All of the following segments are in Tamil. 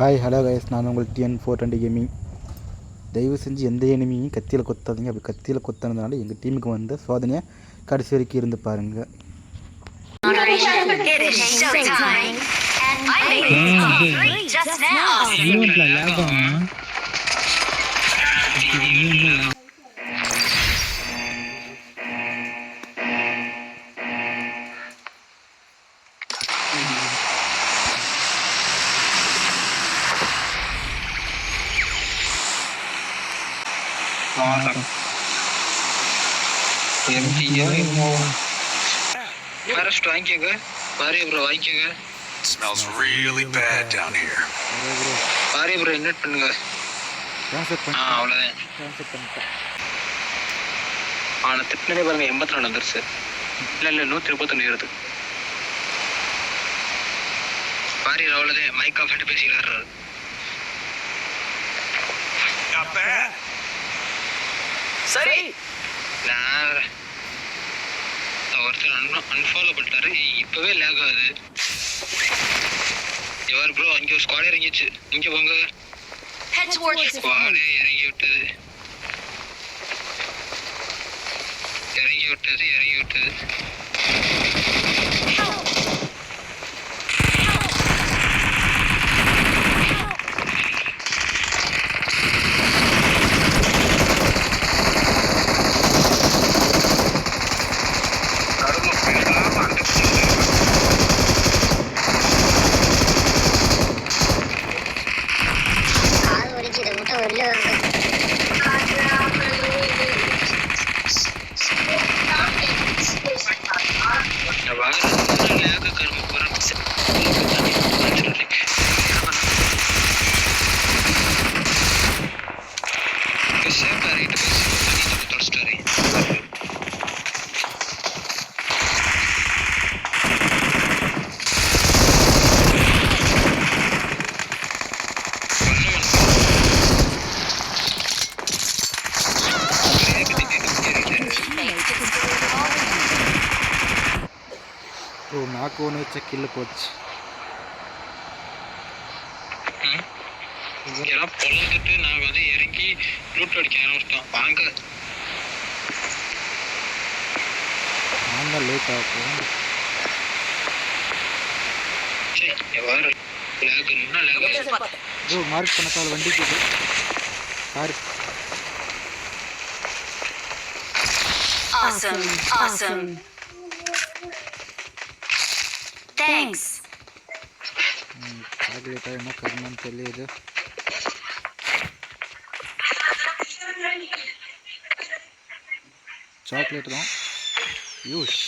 ஹாய் ஹலோ கைஸ் நான் உங்கள் டிஎன் ஃபோர் டுவெண்ட்டி கேமிங் தயவு செஞ்சு எந்த எனிமையும் கத்தியில் கொத்தாதீங்க. அப்படி கத்தியில் கொத்தானதுனால எங்கள் டீமுக்கு வந்த சோதனையை கடைசி வரைக்கும் இருந்து பாருங்கள் It is ஃபாரஸ்ட் வாங்கிக்கோங்க பாரிய ப்ரோ வாங்கிக்கோங்க Smells really bad down here. பாரிய ப்ரோ இன்வைட் பண்ணுங்க. ட்ரான்ஸ்ஃபர் ஆ பண்ணி அவ்வளோதான் ட்ரான்ஸ்ஃபர் பண்ணிட்டேன் அவனை திட்டினதே பாருங்க எண்பத்தி நாலு வந்துருச்சு. இல்லை இல்லை நூற்றி முப்பத்தொன்று பாரியர் அவ்வளோதான் மைக் ஆஃப் பேசிக்கிறாரு. சரி. நான் ஒருத்தர் அன் அன்ஃபாலோ பண்ணிட்டாரு. இப்போவே லேக் ஆகுது. எவர் ப்ரோ அங்கே ஒரு ஸ்குவாடே இறங்கிச்சு இங்கே போங்க. ஸ்குவாடே இறங்கி விட்டது. இறங்கி விட்டது இறங்கி விட்டது. Lord. வச்ச கில்லு போச்சு. எல்லாம் பொழந்துட்டு நாங்கள் வந்து இறங்கி லூட் அடிக்க ஆரம்பிச்சிட்டோம். வாங்க. நாங்கள் லேட் ஆகும் மார்க் பண்ண கால் வண்டிக்கு இது. Car Awesome, awesome. Thanks. சாக்லேட்டாக என்ன கருமான்னு தெரியுது சாக்லேட் தான் யூஸ்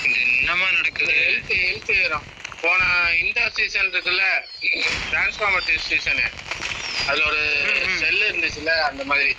இது என்னமா நடக்குது ஹெல்த் ஹெல்த் போன இந்த சீசன் இருக்குல்ல டிரான்ஸ்ஃபார்மர் சீசனு அது ஒரு செல் இருந்துச்சுல்ல அந்த மாதிரி.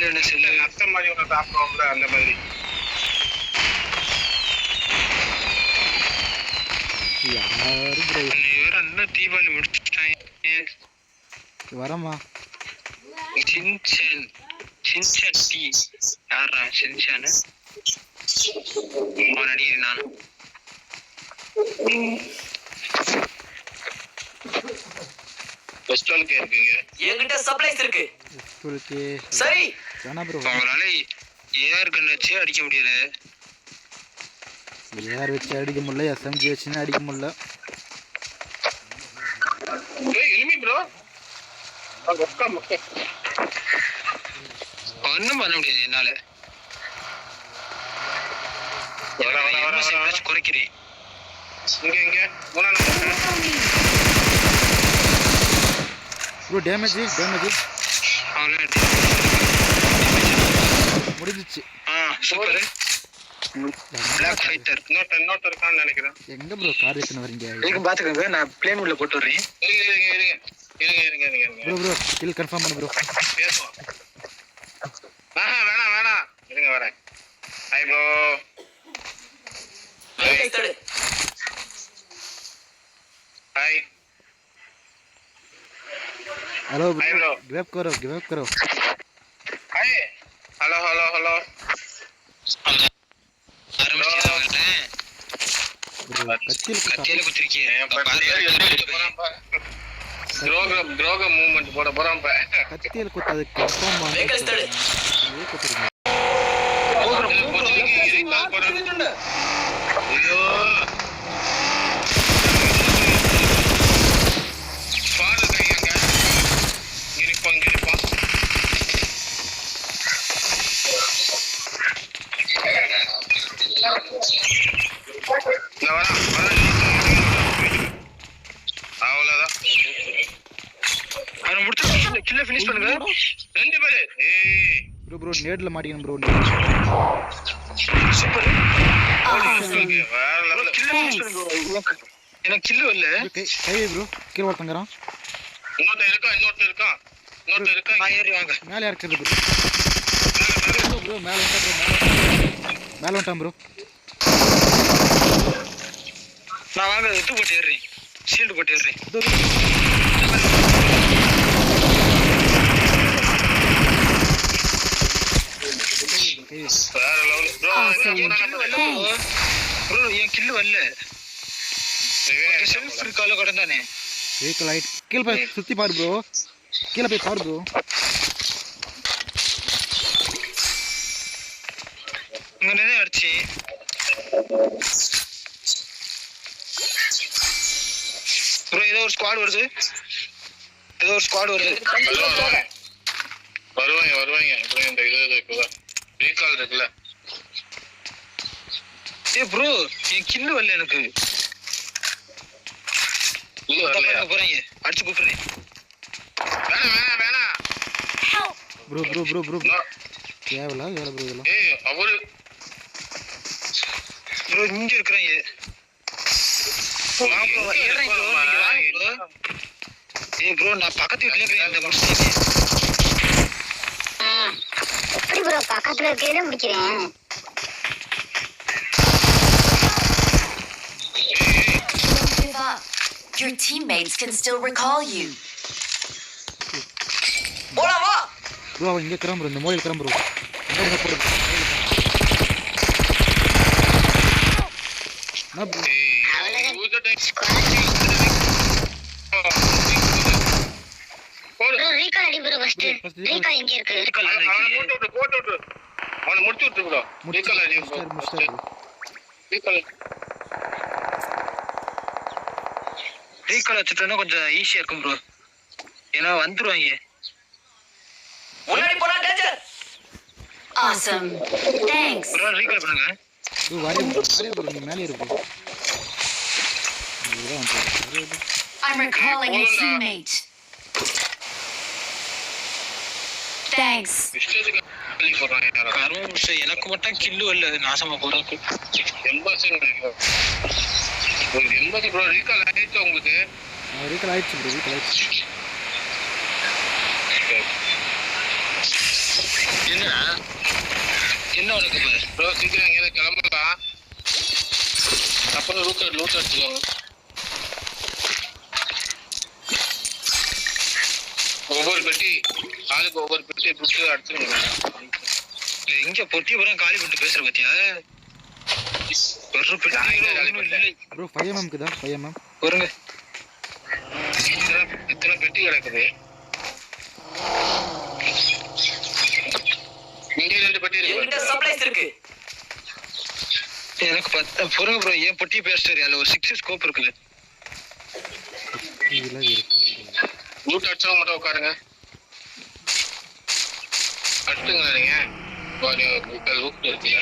அதுல என்ன செல்லு? நத்த மாதிரி ஒன்று சாப்பிடுவோம்ல அந்த மாதிரி. யாரும் ப்ரோ நீ வேற என்ன தீபாவளி முடிச்சுட்டாங்க. வரமா சின்சன் சின்சன் டீ யாரா சின்சானு அவன் அடிக்கிறேன் நான். ஃபெஸ்டிவலுக்கு இருக்கீங்க. என்கிட்ட சப்ளைஸ் இருக்கு. சரி வேணா ப்ரோ அவங்களால ஏஆர் கன் வச்சு அடிக்க முடியல. ஏஆர் வச்சு அடிக்க முடியல எஸ்எம்ஜி வச்சுன்னு அடிக்க முடியல. ஏய் ப்ரோ ஒன்றும் பண்ண முடியாது என்னால. வச்சு குறைக்கிறேன். இங்க இங்க. மூணா ப்ரோ டேமேஜ் டேமேஜ் அவ்வளோ முடிஞ்சிச்சு ஆ சூப்பர் பிளாக் ஃபைட்டர் இன்னொருத்தர் இன்னொருத்தர் இருக்கான்னு நினைக்கிறேன் எங்க ப்ரோ கார் எடுத்துன்னு வரீங்க இதுக்கு பாத்துக்கோங்க நான் பிளேன் உள்ள போட்டு வர்றேன் இருங்க இருங்க இருங்க இருங்க இருங்க இருங்க ப்ரோ இருங்க ப்ரோ கில் கன்ஃபார்ம் பண்ணு ப்ரோ பேசுவோம் ஆஹா வேணாம் வேணாம் இருங்க வரேன் ஹாய் ப்ரோ ஏய், தடு. Hi hello Hi, bro. Give up करो गिव अप करो ஹாய் ஹலோ ஹலோ கத்தியில் குத்தா. கத்தியில குத்திருக்கீங்க துரோகம் துரோகம் மூவ்மெண்ட் போட போறான் இப்ப கத்தியில் குத்தாது கன்ஃபார்ம் குத்துறீங்க பொதுவாக எரிக்கால் போடுறது. ஐயோ பாரு கையாங்க இங்க நிப்போம் இங்க நிப்போம் இங்க வரான் வரான் அவ்வளவுதான் அவனை முடிச்சு கில்ல ஃபினிஷ் பண்ணுங்க ரெண்டு பேரு ஏய் நேர்ல மாட்டிக்கணும் ப்ரோ எனக்கு கில்லு வரல கை ப்ரோ கீழே ஒருத்தங்கிறான். இன்னொருத்தன் இருக்கான் இன்னொருத்தன் இருக்கான். இன்னொருத்தன் இருக்கான். நான் ஏறி வாங்க. மேலே இருக்கிறது ப்ரோ ப்ரோ மேலே வந்துட்டான் ப்ரோ மேலே வந்துட்டான் ப்ரோ நான் வாங்க இது போட்டு ஏறுறேன். ஷீல்டு போட்டு ஏறுறேன் வேற லெவல் ப்ரோ ப்ரோ என் கில்லு வரல செல்ஃப் இருக்கால கூட தானே கீழே போய் சுற்றி பாரு ப்ரோ கீழே போய் பாரு ப்ரோ இங்க நிறைய அடிச்சு. ப்ரோ ஏதோ ஒரு ஸ்குவாட் வருது. ஏதோ ஒரு ஸ்குவாட் வருது. வருவாங்க வருவாங்க இப்போ இந்த இது இருக்குல்ல? ஏ ப்ரோ என் கில்லு வரல எனக்கு. போறீங்க. அடிச்சு கூப்பிடுறேன். வேணாம் வேணாம்! Bro bro bro bro. தேவையில்ல வேலை ப்ரோ இதெல்லாம். ஏய் அவரு ப்ரோ இங்க bro. ஏய் ப்ரோ நான் பக்கத்து வீட்லயே போய் இந்த முடிச்சிட்டேன் எப்படி ப்ரோ பக்கத்துல இருக்கிறதே முடிக்கிறேன். Don't give up. Your teammates can still recall you. Bro அவன் இங்கே ப்ரோ இந்த மோடி இருக்கிறான் ப்ரோ என்ன ப்ரோ ஏய் ஊதட்டை போடு அடி bro first First recall. Recall எங்க இருக்கு அவனை போட்டு விட்டு போட்டு விட்டு. அவனை முடிச்சு விட்டு ப்ரோ. ரீகால் அடி ப்ரோ. ரீகால் ரீகால் வச்சுட்டோம்னா கொஞ்சம் ஈஸியா இருக்கும் ப்ரோ. ஏன்னா வந்துருவாங்க. ப்ரோ ரீகால் பண்ணுங்க. ப்ரோ நீ மேலே இருக்கு இதுதான் வந்து I'm recalling a teammate. விஷயம் எனக்கு மட்டும் கில்லு வரல நாசமா போறதுக்கு. எண்பது ஒரு எண்பது ப்ரோ ரீகால் ஆயிடுச்சு உங்களுக்கு? ரீக்கல் ஆயிடுச்சு ப்ரோ என்ன உனக்கு ப்ரோ சீக்கிரம் எங்கேயாவது கிளம்பலாம் அப்புறம் லூட் லூட் அடிச்சுக்கோங்க ஒவ்வொரு பெட்டி? ஆளுக்கு ஒவ்வொரு பெட்டி புடிச்சு அடிச்சுருங்க எங்க பொட்டி பூரா காலி பண்ணிட்டு பேசுற பாத்தியா? ஒரு பெட்டி ப்ரோ ஃபைவ் எம்எம்க்கு தான் ஃபைவ் எம்எம் வருங்க இத்தனை இத்தனை பெட்டி கிடக்குது. இங்கே ரெண்டு பெட்டி இருக்கு. எனக்கு பத்து பொறுங்க ப்ரோ ஏன் பொட்டி பேசுறாரு அதுல ஒரு சிக்ஸ் ஸ்கோப் இருக்குல்ல. லூட் அடிச்சவங்க மட்டும் உட்காருங்க. அடிச்சுங்களா நீங்க லூட் இருக்குல்ல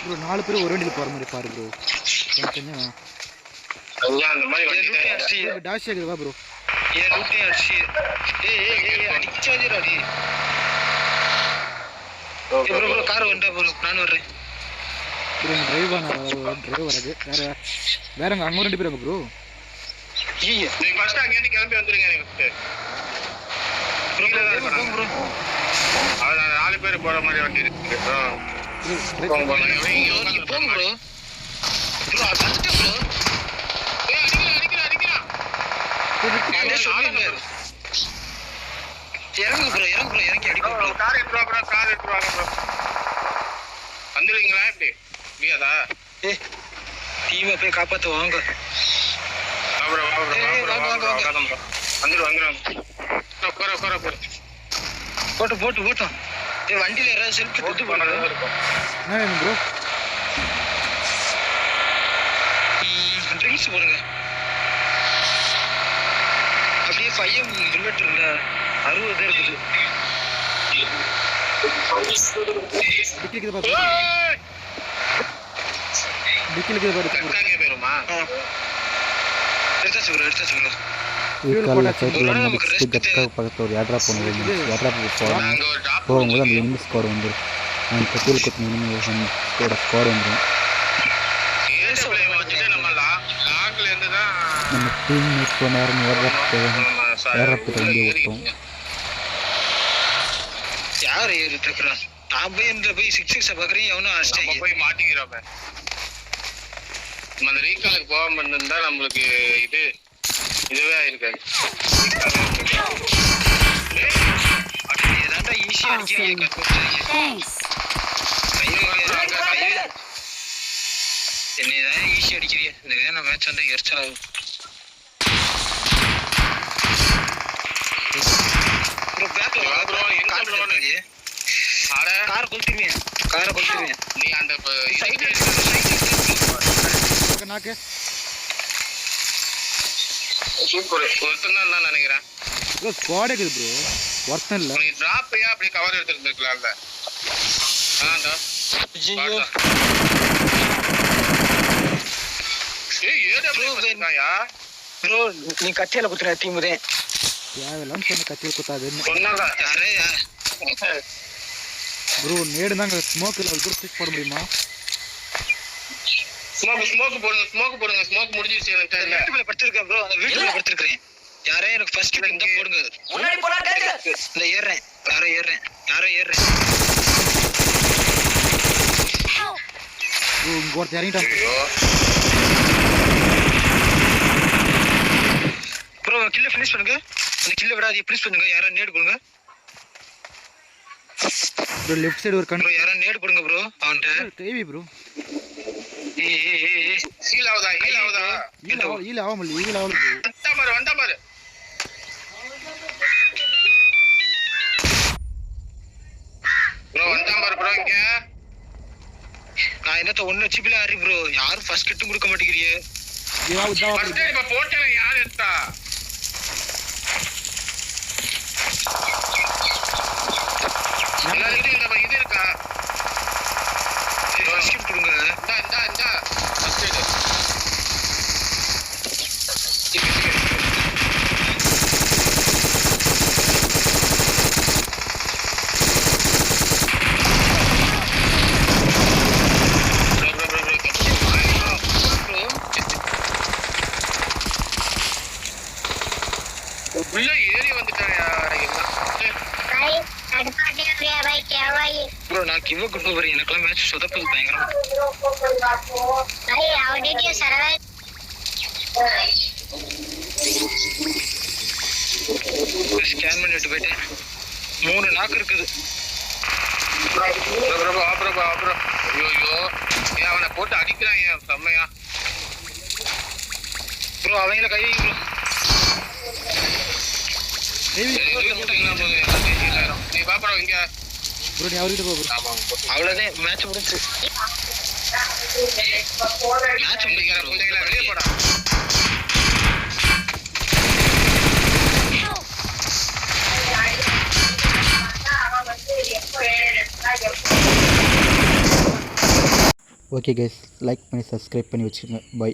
ப்ரோ நாலு பேர் ஒரு வண்டியில் போகிற மாதிரி பாரு ப்ரோ கொஞ்சம் அதுதான் அந்த மாதிரி அடிச்சு. டாஷ் ஆகுது வா ப்ரோ என் லூட்டையும் அடிச்சு. ஏய் ஏய் ஏய் அடிச்சாஜர் அடி. ப்ரோ ப்ரோ கார் வந்துட்டா ப்ரோ நான் வர்றேன் ப்ரோ டிரைவ் வராது. வேற வேற அங்கே அங்கே ரெண்டு பேர் ப்ரோ ஐயோ நீங்க ஃபர்ஸ்ட் அங்கேருந்து கிளம்பி வந்துருங்க நீங்க ஃபர்ஸ்ட் ப்ரோ ப்ரோ ப்ரோ அது நாலு பேர் போற மாதிரி வண்டி இருக்கு. ப்ரோ போங்க. ப்ரோ ப்ரோ அடிச்சிட்டேன் ப்ரோ. ஏய், அடிக்கிறான், அடிக்கிறான், அடிக்கிறான். நானே சொல்லிருந்தேன் இறங்கு ப்ரோ. இறங்கு ப்ரோ. இறங்கி அடிக்கும் ப்ரோ கார் கார் எடுத்துட்டு வாங்க. வந்துருவீங்களா எப்படி? முடியாதா? டீமை போய் காப்பாத்து வாங்க. வாங்க, வாங்க. வந்துரு உட்கார உட்கார உட்கார போட்டு போட்டு போட்டோம் ஏய் வண்டியில யாராவது செல்ஃபி போடுங்க இருக்கும் என்ன வேணும் ப்ரோ ட்ரிங்க்ஸ் போடுங்க. அப்படியே பையன் புல்லட் இருக்குல்ல அறுபது இருக்குது. டிக்கில் இருக்குது பாரு. டிக்கில் இருக்குது பாரு போயிருமா எடுத்தாச்சு ப்ரோ எடுத்தாச்சு ப்ரோ நமக்கு கெத்தாக பக்கத்தில் ஒரு ஏட்ரா போனது ஏட்ராப்புக்கு போகிறோம் நாங்க ஒரு டாப் போகும்போது அந்த எனிமி ஸ்குவாட் வந்துடும் அந்த கத்தியில் கொத்தின எனிமி ஸ்குவாட ஸ்குவாட் வந்துடும் நம்ம லாக்ல இருந்து தான் நம்ம டீம் ஏட்ராப் நம்ம ச- ஏர்ராப்கிட்ட வண்டி ஓட்டும் யார் தக்குறா நான் போய் இந்த போய் சிக்ஸ் சிக்ஸ் பாக்குறேன் எவனும் நம்ம அடிச்சிட்டாங்க போய் மாட்டிக்கிறோம். நம்ம அந்த ரீகாலுக்கு போகாம இருந்தா நம்மளுக்கு இது இதுவே ஆயிருக்காது ஏதாண்டா ஈஸியா அடிக்கிறீங்க கையில. என்னையதான் ஈஸியா அடிக்கிறீங்க. இந்த வேணா மேட்ச் வந்து எரிச்சல் ஆகும் ல வா, bro, எங்க car bro? இருக்காது. அட car கொளுத்திருவேன். car அ கொளுத்திருவேன். நீ அந்த Side ல சைடு நாக்கு சூப்பர். ஒருத்தன் தான் நினைக்கிறேன். ப்ரோ ஸ்குவாடே இருக்குது ப்ரோ. ஒருத்தன் இல்லை. நீ டிராப் ஐயா அப்படியே கவர் எடுத்துருந்துருக்கலாம்ல. ஆண்டா. ஏய் ஏடா ப்ரோ வச்சிருக்காயா bro, நீ கத்தியால குத்துற டீம் தான் தேவையில்லாம சொன்ன கத்தியில் குத்தாதுன்னு. யாரே ப்ரோ நேடு தாங்க ஸ்மோக்கில் ஸ்டிச் போட முடியுமா? ஸ்மோக் ஸ்மோக் போடுங்க ஸ்மோக் போடுங்க ஸ்மோக் முடிஞ்சிருச்சு எனக்கு தெரியல வீட்டுக்குள்ள படுத்திருக்கேன் ப்ரோ அந்த வீட்டுக்குள்ள படுத்திருக்கிறேன். யாரே எனக்கு ஃபர்ஸ்ட் இந்த போடுங்க. இந்த ஏறுறேன். யாரோ ஏறுறேன். யாரோ ஏறுறேன். ப்ரோ இங்கே ஒருத்தர் இறங்கிட்டான். ப்ரோ கில்ல ஃபினிஷ் பண்ணுங்க. அந்த கில்ல விடாதீங்க. ஃபினிஷ் பண்ணுங்க. யாரோ நேடு கொடுங்க. ப்ரோ லெஃப்ட் சைடு ஒரு கண் ப்ரோ யாரோ நேடு கொடுங்க ப்ரோ அவன்கிட்ட. தேவி ப்ரோ ஏய் ஹீல் ப்ரோ வந்தா பாரு வந்தா பாரு. ப்ரோ வந்தா பாரு ப்ரோ இங்க. நான் என்னத்த ஒன்னு வச்சுப்பில ஆறி ப்ரோ. யாரும் ஃபர்ஸ்ட் கிட்டும் கொடுக்க மாட்டேங்கிறீங்க இதாவது ஃபர்ஸ்ட் இப்ப போட்டேன் யார் எடுத்தா? ப்ரோ நான் கிவ் கொடுக்க போறேன் எனக்கெல்லாம் மேட்ச் சொதப்பது பயங்கரம். ஸ்கேன் பண்ணிட்டு போயிட்டேன். மூணு நாக்கு இருக்குது. Bro bro bro bro bro. Bro ஐயோ ஐயோ ஏன் அவனை போட்டு அடிக்கிறான் ஏன் செம்மையா? ப்ரோ அவங்கள கை ப்ரோ. நீ ப்ரோ இங்க. ப்ரோ நீ அவர்கிட்ட போ ப்ரோ ஆமா அவ்வளோதான் மேட்ச் முடிஞ்சு. மேட்ச் பிள்ளைங்களா பிள்ளைங்களா வெளியே போடா. ஓகே கைஸ் லைக் பண்ணி சப்ஸ்கிரைப் பண்ணி வச்சுக்கோங்க. பை